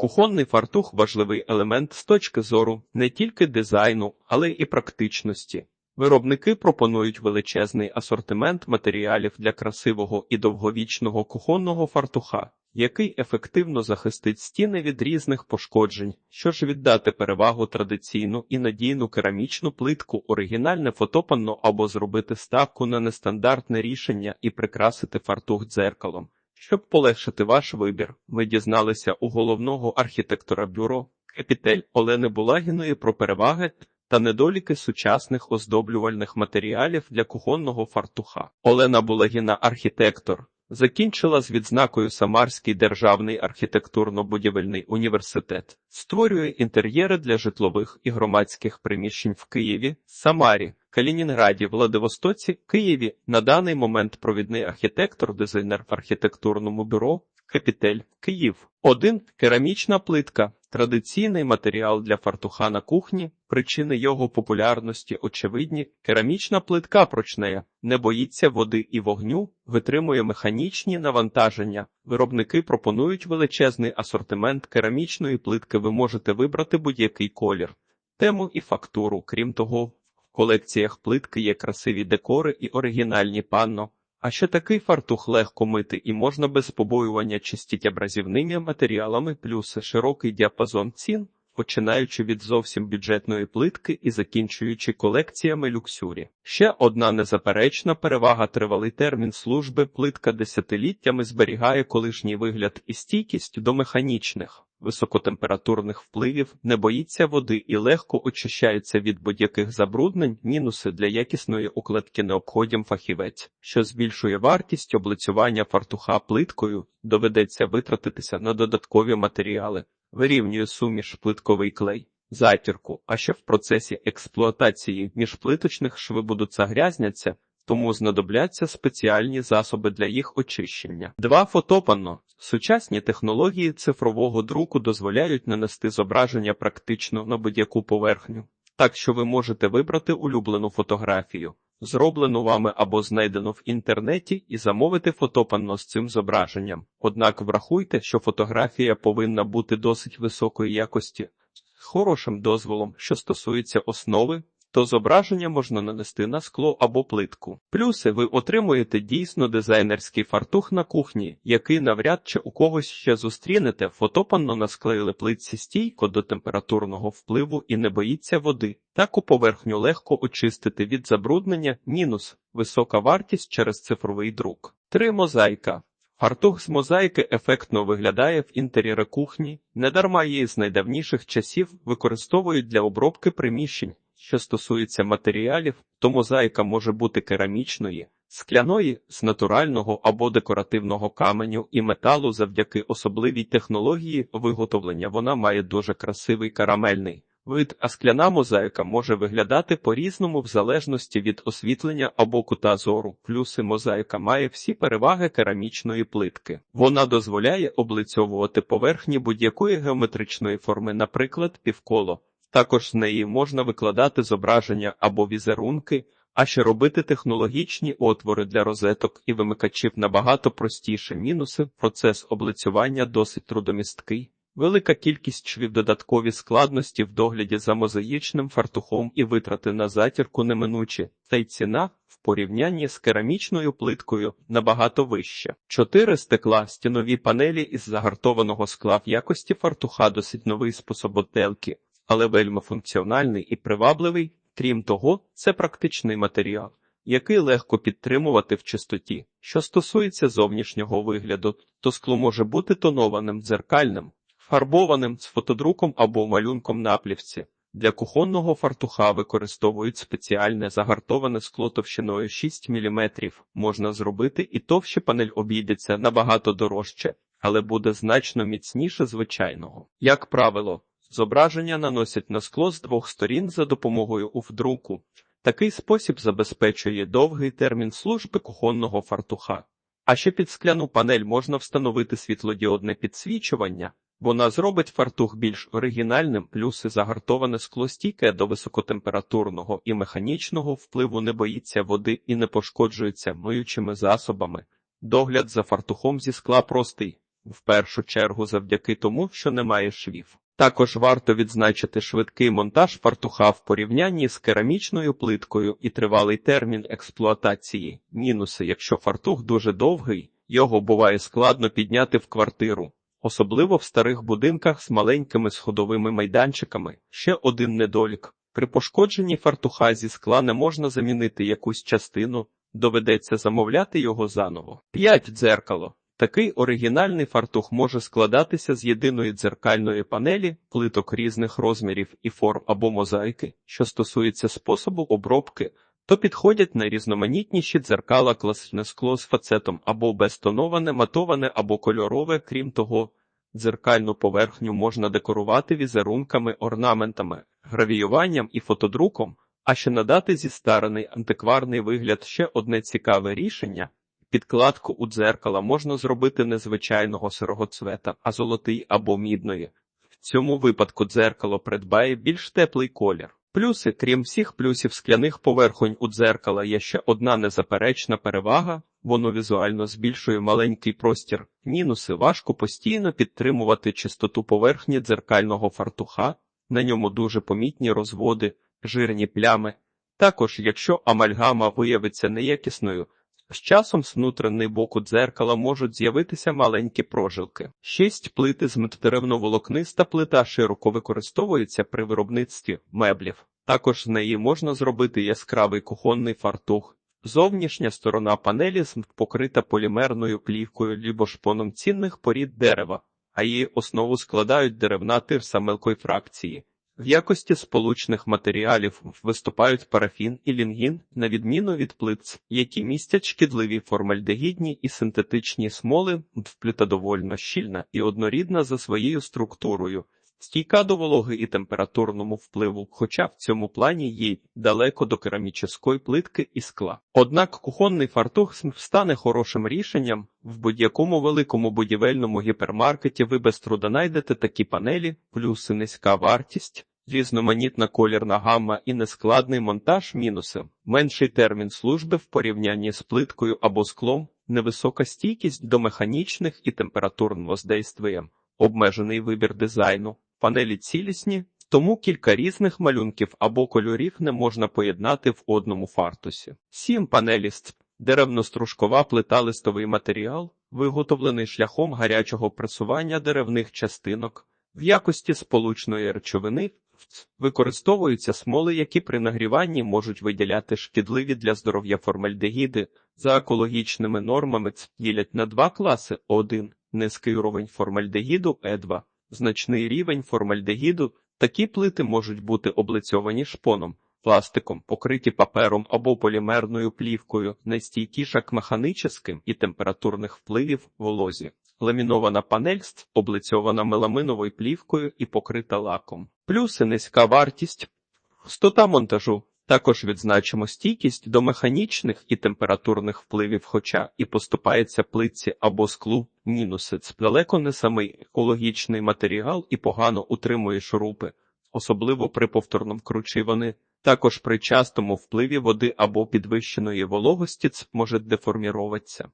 Кухонний фартух важливий елемент з точки зору не тільки дизайну, але і практичності. Виробники пропонують величезний асортимент матеріалів для красивого і довговічного кухонного фартуха, який ефективно захистить стіни від різних пошкоджень, що ж віддати перевагу традиційну і надійну керамічну плитку, оригінальне фотопанно або зробити ставку на нестандартне рішення і прикрасити фартух дзеркалом. Щоб полегшити ваш вибір, ми дізналися у головного архітектора бюро Кепітель Олени Булагіної про переваги та недоліки сучасних оздоблювальних матеріалів для кухонного фартуха. Олена Булагіна, архітектор, закінчила з відзнакою Самарський державний архітектурно-будівельний університет, створює інтер'єри для житлових і громадських приміщень в Києві, Самарі, Калінінграді, Владивостоці, Києві. На даний момент провідний архітектор, дизайнер в архітектурному бюро. Капітель, Київ. 1. Керамічна плитка. Традиційний матеріал для фартуха на кухні. Причини його популярності очевидні. Керамічна плитка прочнеє, не боїться води і вогню, витримує механічні навантаження. Виробники пропонують величезний асортимент керамічної плитки. Ви можете вибрати будь-який колір, тему і фактуру. Крім того, колекціях плитки є красиві декори і оригінальні панно. А ще такий фартух легко мити і можна без побоювання чистіть абразівними матеріалами, плюс широкий діапазон цін, починаючи від зовсім бюджетної плитки і закінчуючи колекціями люксюрі. Ще одна незаперечна перевага тривалий термін служби плитка десятиліттями зберігає колишній вигляд і стійкість до механічних. Високотемпературних впливів не боїться води і легко очищається від будь-яких забруднень, мінуси для якісної укладки необходім фахівець, що збільшує вартість облицювання фартуха плиткою, доведеться витратитися на додаткові матеріали, вирівнює суміш плитковий клей, затірку, а ще в процесі експлуатації міжплиточних шви будуть загрязняться, тому знадобляться спеціальні засоби для їх очищення. Два фотопанно. Сучасні технології цифрового друку дозволяють нанести зображення практично на будь-яку поверхню, так що ви можете вибрати улюблену фотографію, зроблену вами або знайдену в інтернеті, і замовити фотопанно з цим зображенням. Однак врахуйте, що фотографія повинна бути досить високої якості, з хорошим дозволом, що стосується основи то зображення можна нанести на скло або плитку. Плюси ви отримуєте дійсно дизайнерський фартух на кухні, який навряд чи у когось ще зустрінете, фотопанно насклеїли плитці стійко до температурного впливу і не боїться води. Таку поверхню легко очистити від забруднення, мінус висока вартість через цифровий друк. 3. мозаїка. Фартух з мозаїки ефектно виглядає в інтер'єри кухні, недарма її з найдавніших часів використовують для обробки приміщень. Що стосується матеріалів, то мозаїка може бути керамічної, скляної, з натурального або декоративного каменю і металу завдяки особливій технології виготовлення вона має дуже красивий карамельний вид, а скляна мозаїка може виглядати по-різному в залежності від освітлення або кута зору. Плюси мозаїка має всі переваги керамічної плитки. Вона дозволяє облицьовувати поверхні будь-якої геометричної форми, наприклад, півколо. Також з неї можна викладати зображення або візерунки, а ще робити технологічні отвори для розеток і вимикачів набагато простіше. Мінуси процес облицювання досить трудомісткий, велика кількість швів додаткові складності в догляді за мозаїчним фартухом і витрати на затірку неминучі, та й ціна в порівнянні з керамічною плиткою набагато вища. Чотири стекла стінові панелі із загартованого скла в якості фартуха досить новий способ отделки але вельми функціональний і привабливий. Крім того, це практичний матеріал, який легко підтримувати в чистоті. Що стосується зовнішнього вигляду, то скло може бути тонованим, дзеркальним, фарбованим з фотодруком або малюнком на плівці. Для кухонного фартуха використовують спеціальне загартоване скло товщиною 6 мм. Можна зробити і товще панель обійдеться набагато дорожче, але буде значно міцніше звичайного. Як правило, Зображення наносять на скло з двох сторін за допомогою уфдруку. Такий спосіб забезпечує довгий термін служби кухонного фартуха. А ще під скляну панель можна встановити світлодіодне підсвічування, вона зробить фартух більш оригінальним, плюси загартоване скло стійке до високотемпературного і механічного впливу не боїться води і не пошкоджується миючими засобами. Догляд за фартухом зі скла простий. в першу чергу завдяки тому, що немає швів. Також варто відзначити швидкий монтаж фартуха в порівнянні з керамічною плиткою і тривалий термін експлуатації. Мінуси, якщо фартух дуже довгий, його буває складно підняти в квартиру. Особливо в старих будинках з маленькими сходовими майданчиками. Ще один недолік. При пошкодженні фартуха зі скла не можна замінити якусь частину, доведеться замовляти його заново. 5. Дзеркало. Такий оригінальний фартух може складатися з єдиної дзеркальної панелі, плиток різних розмірів і форм або мозаїки, що стосується способу обробки, то підходять найрізноманітніші дзеркала класичне скло з фацетом або безтоноване, матоване або кольорове, крім того, дзеркальну поверхню можна декорувати візерунками, орнаментами, гравіюванням і фотодруком, а ще надати зістарений антикварний вигляд ще одне цікаве рішення. Підкладку у дзеркала можна зробити не звичайного сирого цвета, а золотий або мідної. В цьому випадку дзеркало придбає більш теплий колір. Плюси, крім всіх плюсів скляних поверхонь у дзеркала, є ще одна незаперечна перевага. Воно візуально збільшує маленький простір. Мінуси важко постійно підтримувати чистоту поверхні дзеркального фартуха, на ньому дуже помітні розводи, жирні плями. Також, якщо амальгама виявиться неякісною, з часом з внутрішньої боку дзеркала можуть з'явитися маленькі прожилки. Шість плити з деревно-волокниста плита широко використовується при виробництві меблів. Також з неї можна зробити яскравий кухонний фартух. Зовнішня сторона панелі покрита полімерною плівкою або шпоном цінних порід дерева, а її основу складають деревна тирса мелкої фракції. В якості сполучних матеріалів виступають парафін і лінгін, на відміну від плиц, які містять шкідливі формальдегідні і синтетичні смоли, вплита довольно щільна і однорідна за своєю структурою, стійка до вологи і температурному впливу, хоча в цьому плані їй далеко до керамічної плитки і скла. Однак кухонний фартух стане хорошим рішенням в будь-якому великому будівельному гіпермаркеті ви без труда знайдете такі панелі, плюси низька вартість. Різноманітна колірна гамма і нескладний монтаж мінуси, менший термін служби в порівнянні з плиткою або склом, невисока стійкість до механічних і температурного воздействия, обмежений вибір дизайну, панелі цілісні, тому кілька різних малюнків або кольорів не можна поєднати в одному фартусі. Сім панелі з деревно-стружкова плита листовий матеріал, виготовлений шляхом гарячого пресування деревних частинок. В якості сполучної речовини використовуються смоли, які при нагріванні можуть виділяти шкідливі для здоров'я формальдегіди. За екологічними нормами ділять на два класи: один низький уровень формальдегіду, Е2, значний рівень формальдегіду. Такі плити можуть бути облицьовані шпоном, пластиком, покриті папером або полімерною плівкою, найстійкіша к механічним і температурних впливів волозі. Ламінована панель облицьована меламиновою плівкою і покрита лаком. Плюси низька вартість, стота монтажу. Також відзначимо стійкість до механічних і температурних впливів, хоча і поступається плитці або склу. Мінусець далеко не самий екологічний матеріал і погано утримує шурупи, особливо при повторному кручиванні. Також при частому впливі води або підвищеної вологості ц може деформіруватися.